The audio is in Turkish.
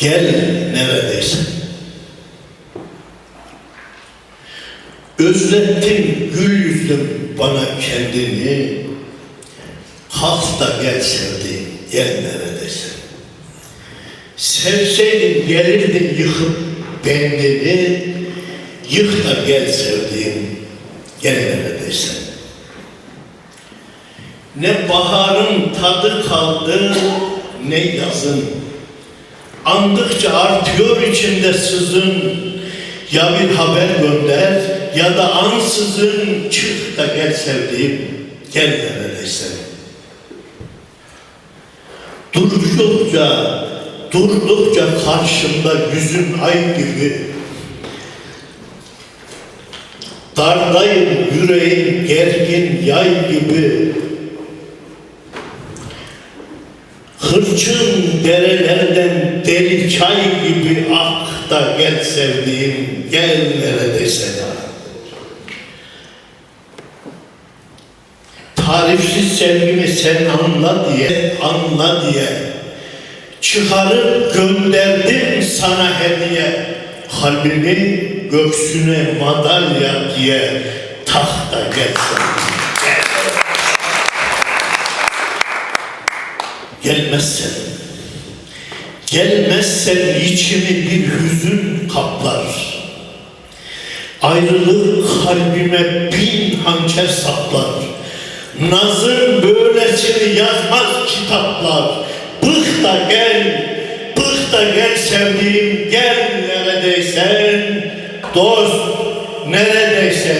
Gel neredeyse. Özlettin gül yüzlüm bana kendini. Kalk da gel sevdiğim, gel neredeyse. Sevseydin gelirdin yıkıp bendini. Yık da gel sevdiğim, gel neredeyse. Ne baharın tadı kaldı, ne yazın. Andıkça artıyor içimde sızın. Ya bir haber gönder ya da ansızın çık da gel sevdiğim, gel neredeyse. Durdukça, durdukça karşımda yüzün ay gibi. Dardayım yüreğim gergin yay gibi. Hırçın derelerden deli çay gibi ak da gel sevdiğim gel neredeyse Tarifsiz sevgimi sen anla diye anla diye çıkarıp gönderdim sana hediye kalbimi göksüne madalya diye tak da gel sevdiğim gel. Gelmezsen, gelmezsen içimi bir hüzün kaplar. Ayrılık kalbime bin hançer saplar. Nazın böylesini yazmaz kitaplar. Bık da gel, bık da gel sevdiğim, gel neredeysen, dost neredeyse.